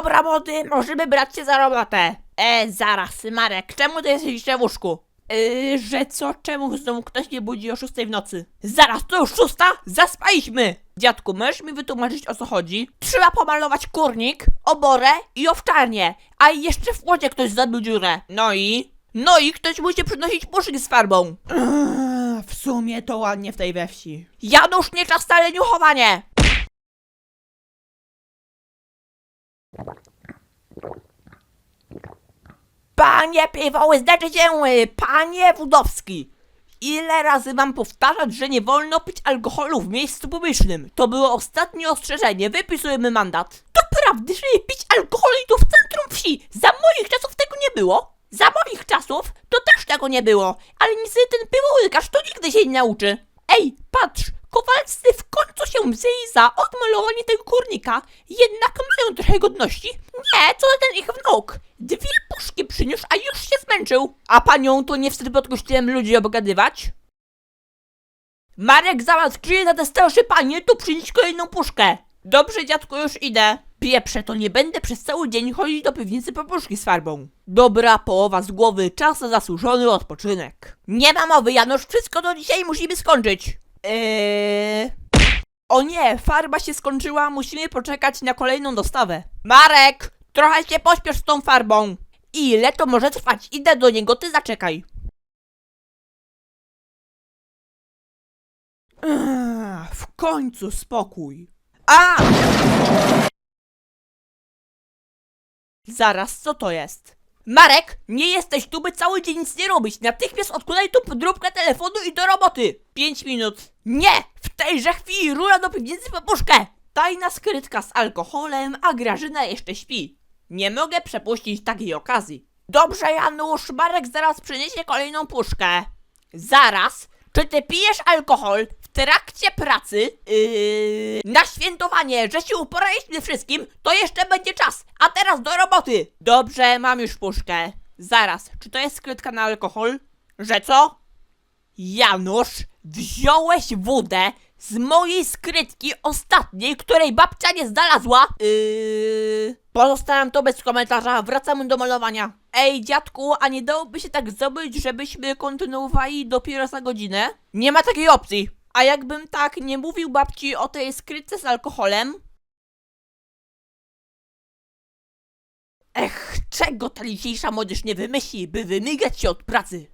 Dobra, młody, możemy brać się za robotę. E, zaraz, Marek, czemu ty jesteś jeszcze w łóżku? Yy, że co? Czemu znowu ktoś nie budzi o 6 w nocy? Zaraz, to już szósta? Zaspaliśmy! Dziadku, możesz mi wytłumaczyć o co chodzi? Trzeba pomalować kurnik, oborę i owczarnię, a jeszcze w łodzie ktoś zabił dziurę. No i? No i ktoś musi przynosić puszki z farbą. Eee, w sumie to ładnie w tej we wsi. Janusz, nie czas na leniuchowanie! Panie piwoły, znaczy się, y, panie Wudowski! Ile razy mam powtarzać, że nie wolno pić alkoholu w miejscu publicznym? To było ostatnie ostrzeżenie, wypisujemy mandat. To prawda, że pić alkoholu i to w centrum wsi. Za moich czasów tego nie było. Za moich czasów to też tego nie było. Ale niestety ten piwołykarz to nigdy się nie nauczy. Ej, patrz, Kowalscy w końcu się wzięli za odmalowanie tego kurnika. Jednak mają trochę godności. Nie, co za ten ich wnuk. Dwie puszki przyniósł, a już się zmęczył. A panią to nie wstyd pod kościołem ludzi obgadywać? Marek zamiast krzyje za te starsze panie, to przynieść kolejną puszkę. Dobrze, dziadku, już idę. Pieprze, to nie będę przez cały dzień chodzić do piwnicy po puszki z farbą. Dobra, połowa z głowy, czas na zasłużony odpoczynek. Nie ma mowy, Janusz, wszystko do dzisiaj musimy skończyć. Eee... O nie, farba się skończyła, musimy poczekać na kolejną dostawę. Marek, trochę się pośpiesz z tą farbą. Ile to może trwać? Idę do niego, ty zaczekaj. W końcu spokój. A! Zaraz, co to jest? Marek, nie jesteś tu, by cały dzień nic nie robić. Natychmiast odkładaj tu podróbkę telefonu i do roboty. Pięć minut. Nie! W tejże chwili rura do piwnicy po puszkę. Tajna skrytka z alkoholem, a Grażyna jeszcze śpi. Nie mogę przepuścić takiej okazji. Dobrze, Janusz, Marek zaraz przyniesie kolejną puszkę. Zaraz, czy ty pijesz alkohol trakcie pracy? Yy, na świętowanie, że się uporaliśmy wszystkim, to jeszcze będzie czas. A teraz do roboty. Dobrze, mam już puszkę. Zaraz, czy to jest skrytka na alkohol? Że co? Janusz, wziąłeś wódę z mojej skrytki ostatniej, której babcia nie znalazła? Yy... Pozostawiam to bez komentarza, wracamy do malowania. Ej, dziadku, a nie dałoby się tak zrobić, żebyśmy kontynuowali dopiero za godzinę? Nie ma takiej opcji. A jakbym tak nie mówił babci o tej skrytce z alkoholem? Ech, czego ta dzisiejsza młodzież nie wymyśli, by wymigać się od pracy?